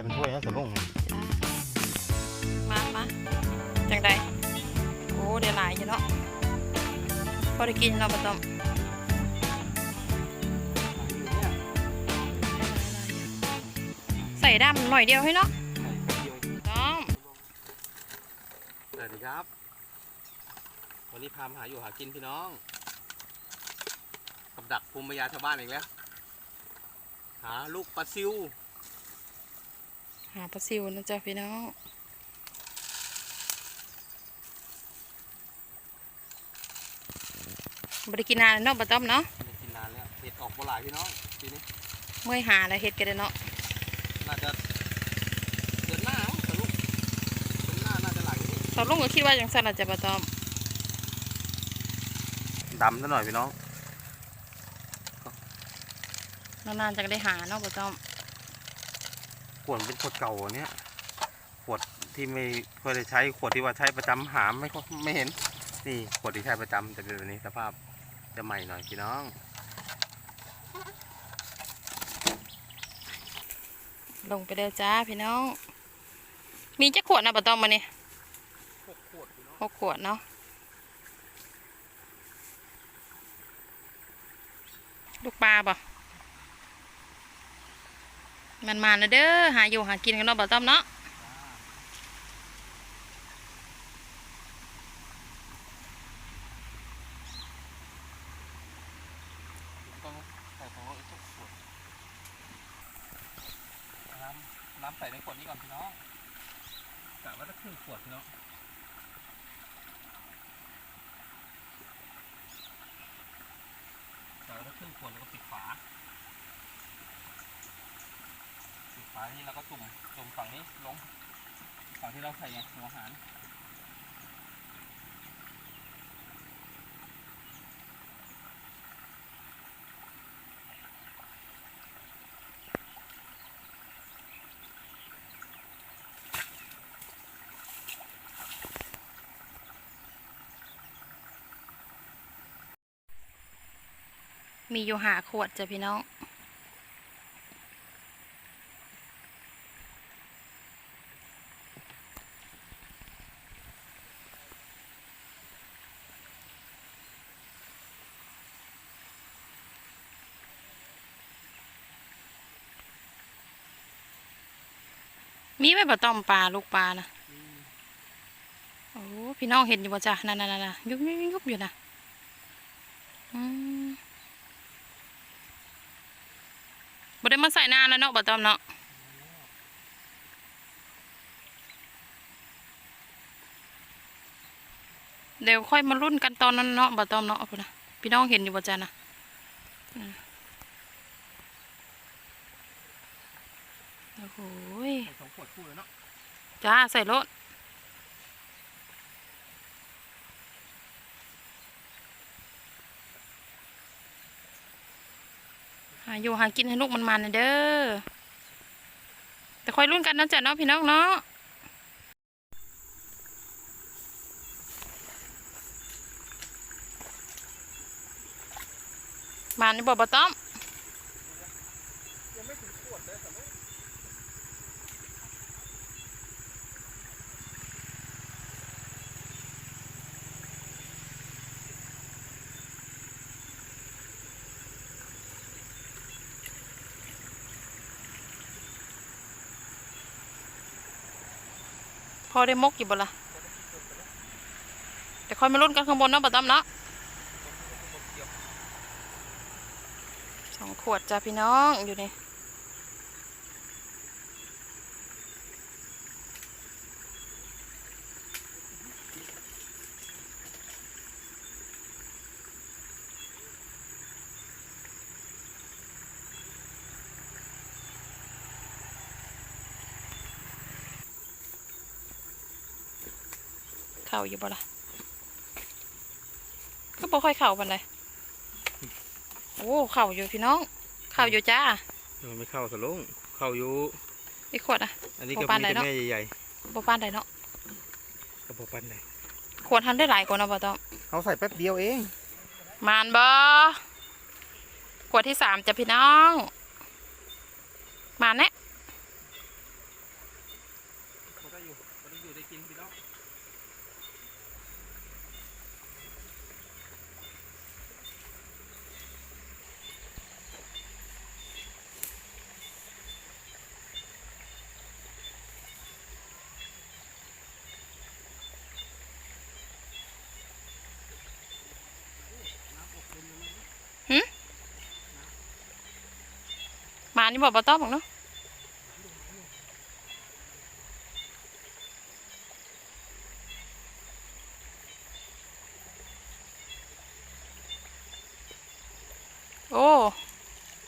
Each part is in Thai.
ส่เป็นถ้วยนะสลุงจ้ามามาจังใดโอ้เดี๋ยวหลายอยู่เนาะพอได้กินเนาะปะต้อมใส่ดำหน่อยเดียวให้เนาะต้อมสวัสดีครับ วันนี้พามหาอยู่หากินพี่น้องกับดักภูมิปัญญาชาวบ้านอีกแล้ว หาลูกปลาซิว หาปลาซิวนะจ๊ะพี่น้องบริกินนานแล้วเนาะปะต้อมเนาะไม่ได้กินนานแล้วเห็ดออกบ่หลายพี่น้องทีนี้เมื่อยหาแล้วเฮ็ดกันเลยเนาะน่าจะเดือนหน้ามั้งสรุปเดือนหน้าน่าจะหลายกว่านี้สาวลุงก็คิดว่าจังสั่นอาจจะปะต้อมดำซะหน่อยพี่น้องนานๆจะได้หาเนาะปะต้อมข วดเป็นขวดเก่าอันเนี้ยขวดที่ไม่เคยได้ใช้ขวดที่ว่าใช้ประจำหามไม่ค่อยไม่เห็นนี่ขวดที่ใช้ประจำแต่เดี๋ยวนี้สภาพจะใหม่หน่อยพี่น้องลงไปเลยจ้าพี่น้อง มีจักขวดนะปะต้อมมาเนี่ยหกขวดหกขวดเนาะ ลูกปลาป่ะ มันมานะเด้อหาอยู่หากินกันเนาะปะต้อมเนาะใส่ของอีกสักขวดน้ำน้ำใส่ในขวดนี้ก่อนพี่น้องกะว่าจะครึ่งขวดพี่น้องกะว่าจะครึ่งขวดแล้วก็ปิดาปิดฝานี่แล้วก็จุ่มจุ่มฝั่งนี้ลงฝั่งที่เราใส่หัวอาหารมีอยู่หาขวดจ้ะพี่น้อง มีไหมปะต้อมปลาลูกปลานะโอ้พี่น้องเห็นอยู่ป่จ้ะนั่นๆๆๆยุบยุบยุบอยู่นะอืมบ่ได้มาใส่นานแล้วเนาะปะต้อมเนาะเดี๋ยวค่อยมารุ่นกันตอนนั้นเนาะปะต้อมเนาะเพุ่นนะพี่น้องเห็นอยู่ป่จ้ะนะอืม โอ้โหยใส่สองขวดคู่เลยเนาะจ้า ใส่รถหาอยู่หากินให้ลูกมันมันนะเด้อ แต่คอยรุ่นกันนะจ๊ะเนาะพี่น้องเนาะมานี่บอกบะต้อม พอได้มกอยู่บ่ละเดี๋ยวคอยมาลุ้นกันข้างบนเนาะปะต้มเนาะสองขวดจ้าพี่น้องอยู่นี่ เข่าอยู่บ่ล่ะก็บ่ค่อยเข่าบ่เลยโอ้เข่าอยู่พี่น้อง เข่าอยู่จ้าไม่เข่าสลุงเข่าอยู่อีขวดอะ อันนี้ก็มีแต่แม่ใหญ่ๆบ่ปานใดเนาะก็บ่ปานใดขวดทันได้หลายกว่านะบ่ต้องเขาใส่แป๊บเดียวเอง มานบ่ขวดที่สามจะพี่น้อง มาเน่ นี่บอกบ่ต้องบอกเนาะโอ้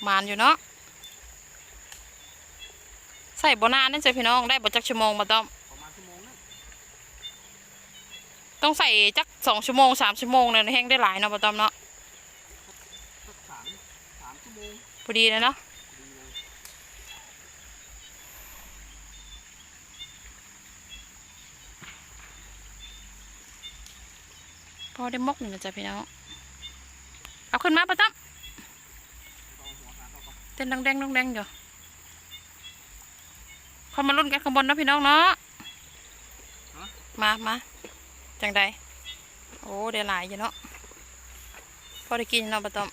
หมานอยู่เนาะใส่บนานนั่นจ้ะพี่น้องได้บ่จักชั่วโมงบ่ต้องประมาณชั่วโมงนึงต้องใส่จักสองชั่วโมงสามชั่วโมงเนี่ยแห้งได้หลายเนาะบ่ต้องเนาะสักสามสามชั่วโมงพอดีเลยเนาะ ดีเลย พ อได้มกหนึ่งนะจ๊ะพี่น้อง เอาขึ้นมาบ่ต้องต้องหัวหางเข้าไปเต้นดังแดงดังแดงอยู่เขามาลุ้นกันข้างบนเนาะพี่น้องเนาะ มามาจังใดโอ้ได้หลายอยู่เนาะ พอได้กินเนาะบ่ต้อง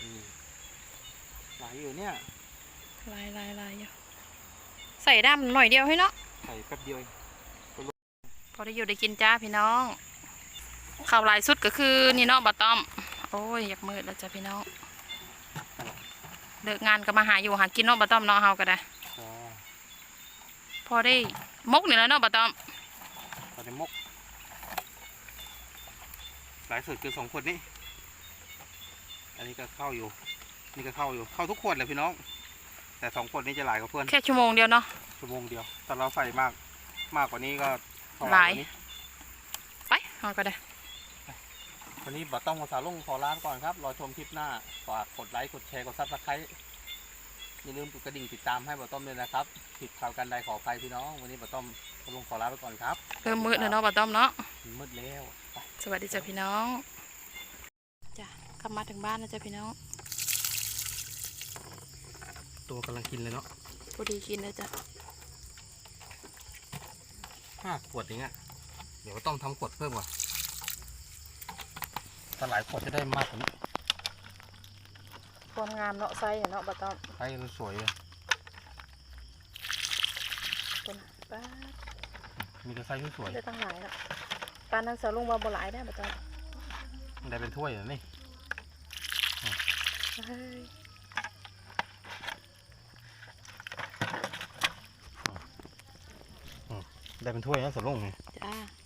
อืมหลายอยู่เนี่ยหลายหลายหลายอยู่ใส่ดำหน่อยเดียวให้เนาะ ใส่แป๊บเดียวเองพอได้อยู่ได้กินจ้าพี่น้อง ข้าวหลายสุดก็คือนี่เนาะบะต้อม โอ้ยอยากมืดแล้วจ้ะพี่น้องเลิกงานก็มาหาอยู่หากินเนาะบะต้อมเนาะเฮาก็ได้อ๋อพอได้มกนี่แหล้วเนาะบะต้อมตอนนี้มกหลายสุดคือสองขวดนี้ อันนี้ก็เข้าอยู่ นี่ก็เข้าอยู่ เข้าทุกขวดเลยพี่น้อง แต่สองขวดนี้จะหลายกว่าเพื่อน แค่ชั่วโมงเดียวเนาะ ชั่วโมงเดียว แต่เราใส่มาก มากกว่านี้ก็เท่ไหหร่ลายวันนี้ไปเฮาก็ได้ วันนี้บัตต้องภาษาลงขอลาไปก่อนครับรอชมคลิปหน้าฝากกดไลค์กดแชร์กดซับสไครต์อย่าลืมกดกระดิ่งติดตามให้บัตต้อมด้วยนะครับผิดข่าวกันใดขออภัยพี่น้อง วันนี้บัตต้อมขอลงขอลาไปก่อนครับเริ่มมืดแล้วเนาะบะต้อมเนาะมืดแล้วสวัสดีจ้ะพี่น้องจ้ะกลับมาถึงบ้านแล้วจ้ะพี่น้อง ตัวกำลังกินเลยเนาะพอดีกินแล้วจ้ะห้าขวดเองอะเดี๋ยวต้องทำขวดเพิ่มก่อน ถ้าหลายขวดจะได้มากกว่านี้ความงามเนาะไซส์เนาะบะต้อมไอ้มันสวยเลยคนป้ามีแต่ไซส์สวยได้ตั้งหลายแล้วปานนั้นสาวลุงมาบ่หลายได้บะต้อมๆมันได้เป็นถ้วยเหรอนี่เฮ้ยได้เป็นถ้วยนะสลงไงจ้า